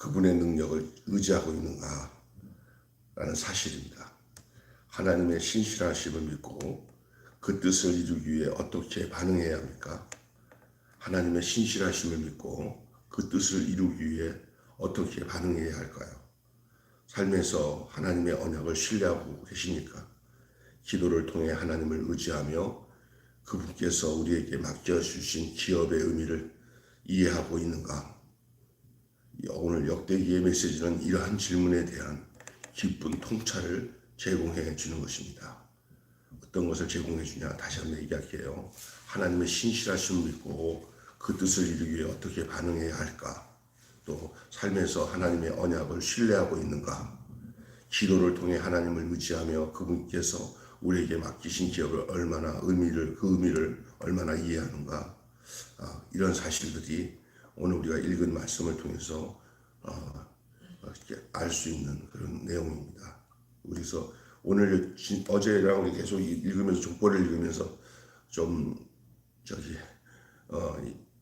그분의 능력을 의지하고 있는가? 라는 사실입니다. 하나님의 신실하심을 믿고 그 뜻을 이루기 위해 어떻게 반응해야 합니까? 하나님의 신실하심을 믿고 그 뜻을 이루기 위해 어떻게 반응해야 할까요? 삶에서 하나님의 언약을 신뢰하고 계십니까? 기도를 통해 하나님을 의지하며 그분께서 우리에게 맡겨주신 기업의 의미를 이해하고 있는가? 오늘 역대기의 메시지는 이러한 질문에 대한 기쁜 통찰을 제공해 주는 것입니다. 어떤 것을 제공해 주냐? 다시 한번 얘기할게요. 하나님의 신실하심을 믿고 그 뜻을 이루기 위해 어떻게 반응해야 할까? 또 삶에서 하나님의 언약을 신뢰하고 있는가? 기도를 통해 하나님을 의지하며 그분께서 우리에게 맡기신 기업을 얼마나 의미를 그 의미를 얼마나 이해하는가? 아, 이런 사실들이 오늘 우리가 읽은 말씀을 통해서 어, 알 수 있는 그런 내용입니다. 그래서 오늘 진- 어제랑 계속 읽으면서 족보를 읽으면서 좀 저기 어,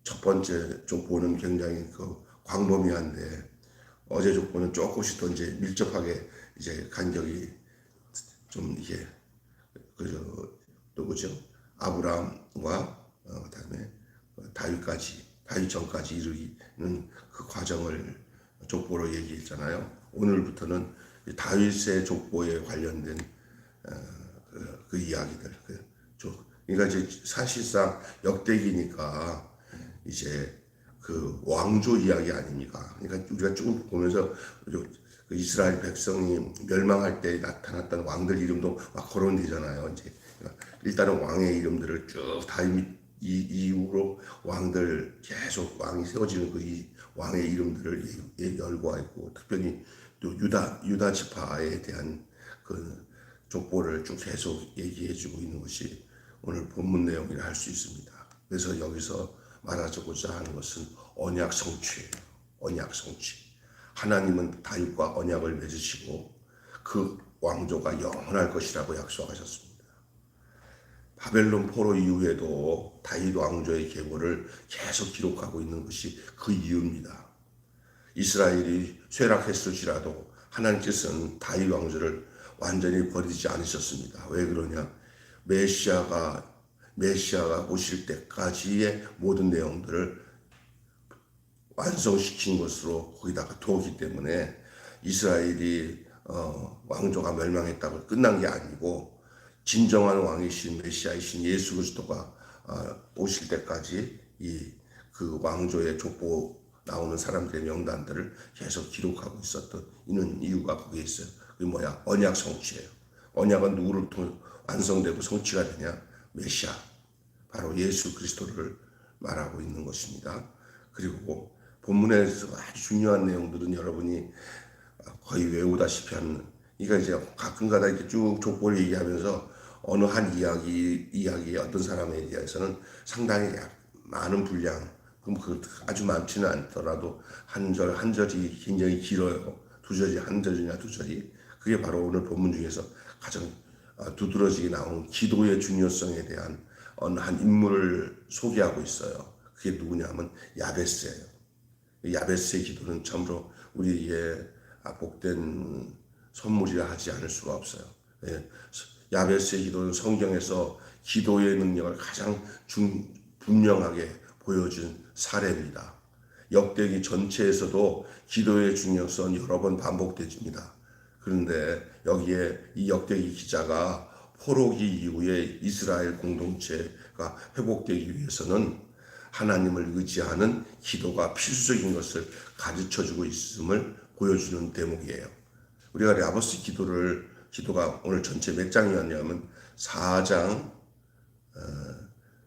이첫 번째 족보는 굉장히 그 광범위한데 어제 족보는 조금씩 더 이제 밀접하게 이제 간격이 좀 이게 그저 누구죠? 아브라함과 어, 그다음에 다윗까지 다윗 전까지 이르기는 그 과정을 족보로 얘기했잖아요. 오늘부터는 이 다윗의 족보에 관련된 어, 그, 그 이야기들. 그, 족- 그러니까 이제 사실상 역대기니까 이제 그 왕조 이야기 아닙니까? 그러니까 우리가 쭉 보면서 그 이스라엘 백성이 멸망할 때 나타났던 왕들 이름도 막 거론되잖아요. 이제 그러니까 일단은 왕의 이름들을 쭉 다윗 이 이후로 왕들 계속 왕이 세워지는 그 이 왕의 이름들을 예- 예- 열거하고 특별히 또 유다 유다 지파에 대한 그 족보를 쭉 계속 얘기해주고 있는 것이 오늘 본문 내용이라 할 수 있습니다. 그래서 여기서 말하고자 하는 것은 언약 성취예요. 언약 성취. 하나님은 다윗과 언약을 맺으시고 그 왕조가 영원할 것이라고 약속하셨습니다. 바벨론 포로 이후에도 다윗 왕조의 계보를 계속 기록하고 있는 것이 그 이유입니다. 이스라엘이 쇠락했을지라도 하나님께서는 다윗 왕조를 완전히 버리지 않으셨습니다. 왜 그러냐? 메시아가 메시아가 오실 때까지의 모든 내용들을 완성시킨 것으로 거기다가 두었기 때문에 이스라엘이 어, 왕조가 멸망했다고 끝난 게 아니고 진정한 왕이신 메시아이신 예수 그리스도가 어, 오실 때까지 이 그 왕조의 족보 나오는 사람들의 명단들을 계속 기록하고 있었던 이는 이유가 거기에 있어요. 그게 뭐야? 언약 성취예요. 언약은 누구를 통해 완성되고 성취가 되냐? 메시아. 바로 예수 그리스도를 말하고 있는 것입니다. 그리고 본문에서 아주 중요한 내용들은 여러분이 거의 외우다시피 하는 그러니까 이제 가끔가다 이렇게 쭉 족보를 얘기하면서 어느 한 이야기 이야기의 어떤 사람에 대해서는 상당히 많은 분량 그 아주 많지는 않더라도 한 절 한 절이 굉장히 길어요 두 절이 한 절이냐 두 절이 그게 바로 오늘 본문 중에서 가장 어, 두드러지게 나온 기도의 중요성에 대한 어느 한 인물을 소개하고 있어요. 그게 누구냐면 야베스예요. 야베스의 기도는 참으로 우리에게 아, 복된 선물이라 하지 않을 수가 없어요. 예, 야베스의 기도는 성경에서 기도의 능력을 가장 중, 분명하게 보여준 사례입니다. 역대기 전체에서도 기도의 중요성은 여러 번 반복되집니다. 그런데 여기에 이 역대기 기자가 포로기 이후에 이스라엘 공동체가 회복되기 위해서는 하나님을 의지하는 기도가 필수적인 것을 가르쳐 주고 있음을 보여주는 대목이에요. 우리가 라버스 기도를 기도가 오늘 전체 몇 장이었냐면 4장 어,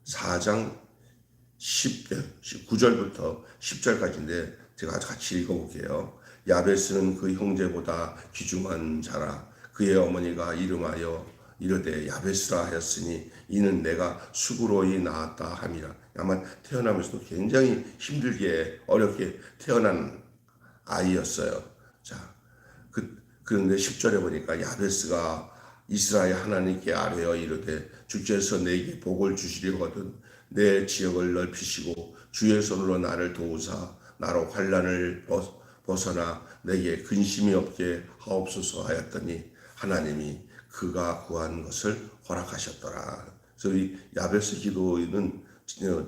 4장 10, 9절부터 10절까지인데 제가 같이 읽어볼게요. 야베스는 그 형제보다 귀중한 자라 그의 어머니가 이름하여 이르되 야베스라 하였으니 이는 내가 수구로이 낳았다 함이라. 아마 태어나면서도 굉장히 힘들게 어렵게 태어난 아이였어요. 자, 그, 그런데 10절에 보니까 야베스가 이스라엘 하나님께 아뢰어 이르되 주께서 내게 복을 주시려거든 내 지역을 넓히시고 주의 손으로 나를 도우사 나로 환란을 벗- 벗어나 내게 근심이 없게 하옵소서 하였더니 하나님이 그가 구한 것을 허락하셨더라. 그래서 이 야베스 기도는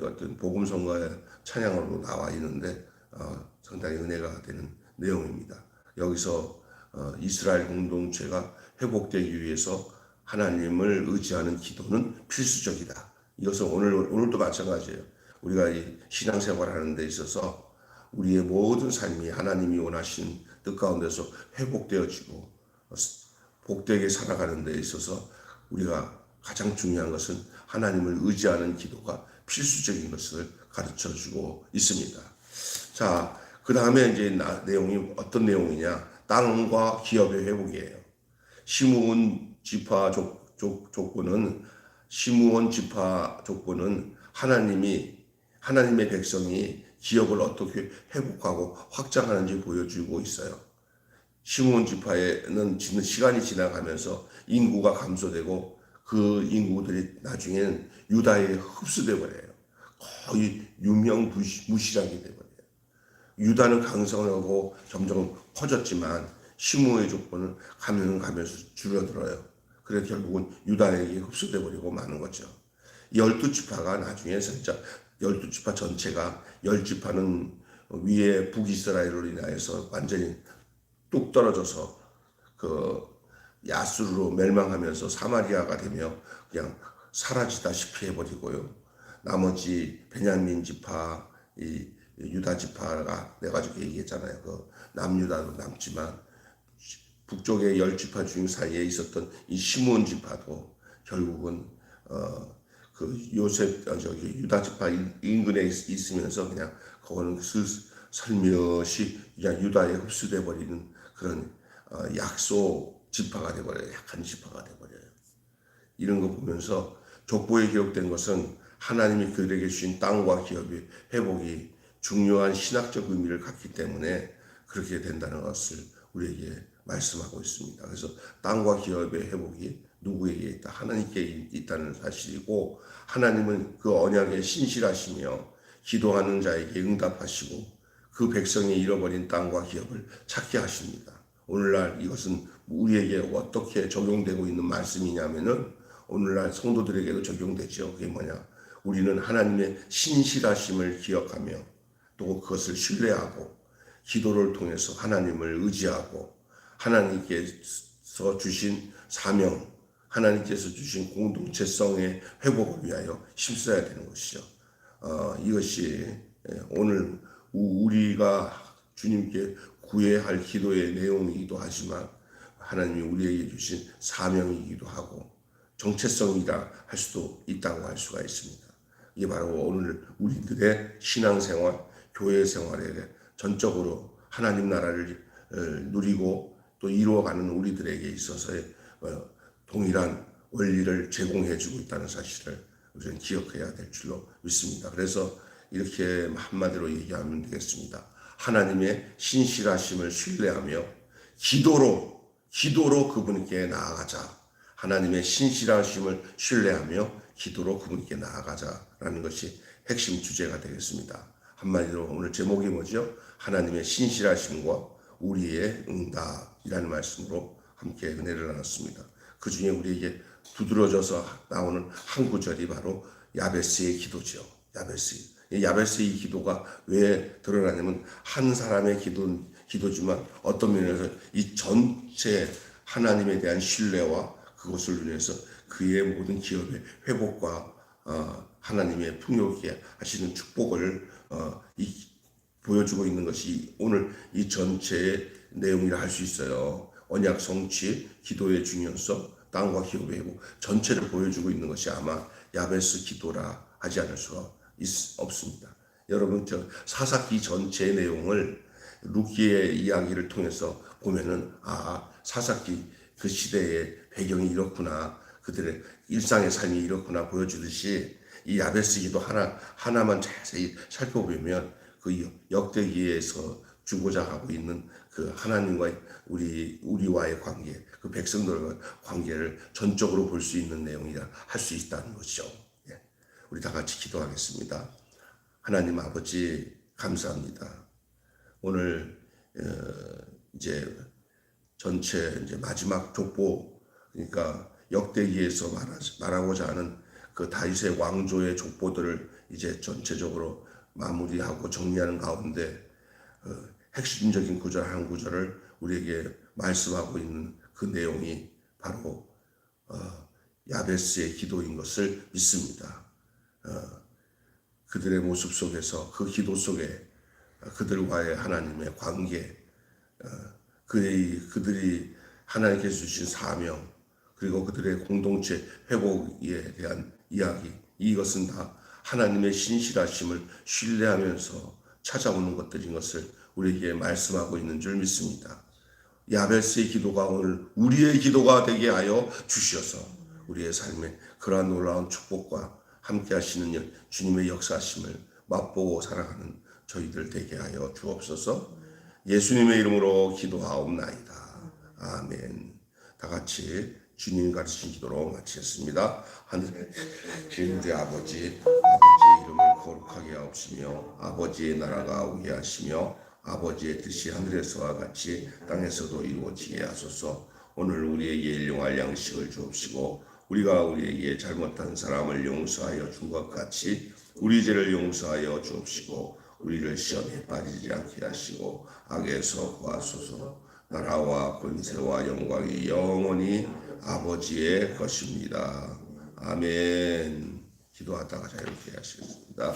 어떤 복음성가의 찬양으로 나와 있는데 어, 상당히 은혜가 되는 내용입니다. 여기서 어, 이스라엘 공동체가 회복되기 위해서 하나님을 의지하는 기도는 필수적이다. 이것은 오늘 오늘도 마찬가지예요. 우리가 이 신앙생활하는 데 있어서 우리의 모든 삶이 하나님이 원하신 뜻 가운데서 회복되어지고 복되게 살아가는 데 있어서 우리가 가장 중요한 것은 하나님을 의지하는 기도가 필수적인 것을 가르쳐 주고 있습니다. 자, 그 다음에 이제 나, 내용이 어떤 내용이냐? 땅과 기업의 회복이에요. 시므온 지파 족, 족, 족보는 시므온 지파 족보는 하나님이 하나님의 백성이 기업을 어떻게 회복하고 확장하는지 보여주고 있어요. 시므온 지파에는 지는 시간이 지나가면서 인구가 감소되고 그 인구들이 나중에는 유다에 흡수돼 버려요. 거의 유명 무실하게 돼 버려요. 유다는 강성하고 점점 커졌지만 시므의 족보는 가면 가면서 줄어들어요. 그래서 결국은 유다에게 흡수돼 버리고 마는 거죠. 열두 지파가 나중에 진짜 열두 지파 전체가 열 지파는 위에 북이스라엘로 인하여서 완전히 뚝 떨어져서 그 야수르로 멸망하면서 사마리아가 되며 그냥 사라지다시피 해버리고요. 나머지 베냐민 지파, 이 유다 지파가 내가 저기 얘기했잖아요. 그 남유다도 남지만 북쪽의 열 지파 중 사이에 있었던 이 시몬 지파도 결국은 어 그 요셉 어, 저기 유다 지파 인근에 있, 있으면서 그냥 그거는 그 살며시 그냥 유다에 흡수돼 버리는 그런 어, 약속 지파가 돼 버려요. 약한 지파가 돼 버려요. 이런 거 보면서 족보에 기록된 것은 하나님이 그들에게 주신 땅과 기업의 회복이 중요한 신학적 의미를 갖기 때문에 그렇게 된다는 것을 우리에게 말씀하고 있습니다. 그래서 땅과 기업의 회복이 누구에게 있다? 하나님께 있다는 사실이고 하나님은 그 언약에 신실하시며 기도하는 자에게 응답하시고 그 백성이 잃어버린 땅과 기업을 찾게 하십니다. 오늘날 이것은 우리에게 어떻게 적용되고 있는 말씀이냐면은 오늘날 성도들에게도 적용되죠. 그게 뭐냐? 우리는 하나님의 신실하심을 기억하며 또 그것을 신뢰하고 기도를 통해서 하나님을 의지하고 하나님께서 주신 사명, 하나님께서 주신 공동체성의 회복을 위하여 힘써야 되는 것이죠. 어, 이것이 오늘 우리가 주님께 구해야 할 기도의 내용이기도 하지만 하나님이 우리에게 주신 사명이기도 하고 정체성이라 할 수도 있다고 할 수가 있습니다. 이게 바로 오늘 우리들의 신앙생활, 교회 생활에 전적으로 하나님 나라를 어, 누리고 또 이루어가는 우리들에게 있어서의 어, 동일한 원리를 제공해 주고 있다는 사실을 우리는 기억해야 될 줄로 믿습니다. 그래서 이렇게 한마디로 얘기하면 되겠습니다. 하나님의 신실하심을 신뢰하며 기도로 기도로 그분께 나아가자. 하나님의 신실하심을 신뢰하며 기도로 그분께 나아가자라는 것이 핵심 주제가 되겠습니다. 한마디로 오늘 제목이 뭐죠? 하나님의 신실하심과 우리의 응답이라는 말씀으로 함께 은혜를 나눴습니다. 그 중에 우리에게 두드러져서 나오는 한 구절이 바로 야베스의 기도죠. 야베스. 야베스의 기도가 왜 드러나냐면 한 사람의 기도, 기도지만 어떤 면에서 이 전체 하나님에 대한 신뢰와 그것을 위해서 그의 모든 기업의 회복과 어, 하나님의 풍요롭게 하시는 축복을 어, 이, 보여주고 있는 것이 오늘 이 전체의 내용이라 할 수 있어요. 언약 성취, 기도의 중요성, 땅과 기업의 회복 전체를 보여주고 있는 것이 아마 야베스 기도라 하지 않을 수가 있, 없습니다. 여러분 저 사사기 전체 내용을 루키의 이야기를 통해서 보면은 아 사사기 그 시대의 배경이 이렇구나 그들의 일상의 삶이 이렇구나 보여주듯이 이 야베스기도 하나 하나만 자세히 살펴보면 그 역대기에서 주고자 하고 있는 그 하나님과 우리 우리와의 관계, 그 백성들과 관계를 전적으로 볼 수 있는 내용이라 할 수 있다는 것이죠. 예. 우리 다 같이 기도하겠습니다. 하나님 아버지 감사합니다. 오늘 이제 전체 이제 마지막 족보 그러니까 역대기에서 말하, 말하고자 하는 그 다윗의 왕조의 족보들을 이제 전체적으로 마무리하고 정리하는 가운데 어, 핵심적인 구절 한 구절을 우리에게 말씀하고 있는 그 내용이 바로 어, 야베스의 기도인 것을 믿습니다. 어, 그들의 모습 속에서 그 기도 속에 어, 그들과의 하나님의 관계, 어, 그의 그들이 하나님께서 주신 사명 그리고 그들의 공동체 회복에 대한 이야기 이것은 다 하나님의 신실하심을 신뢰하면서 찾아오는 것들인 것을 우리에게 말씀하고 있는 줄 믿습니다. 야베스의 기도가 오늘 우리의 기도가 되게 하여 주시어서 우리의 삶에 그러한 놀라운 축복과 함께 하시는 주님의 역사심을 맛보고 살아가는 저희들 되게 하여 주옵소서 예수님의 이름으로 기도하옵나이다. 아멘. 다 같이 주님 가르치신 기도로 마치겠습니다. 하늘 주님 우리 아버지 아버지 이름을 거룩하게 하옵시며 아버지의 나라가 오게 하시며 아버지의 뜻이 하늘에서와 같이 땅에서도 이루어지게 하소서. 오늘 우리에게 일용할 양식을 주옵시고 우리가 우리에게 잘못한 사람을 용서하여 준 것 같이 우리 죄를 용서하여 주옵시고 우리를 시험에 빠지지 않게 하시고 악에서 구하소서. 나라와 권세와 영광이 영원히 아버지의 것입니다. 아멘. 기도하다가 자유롭게 하시겠습니다.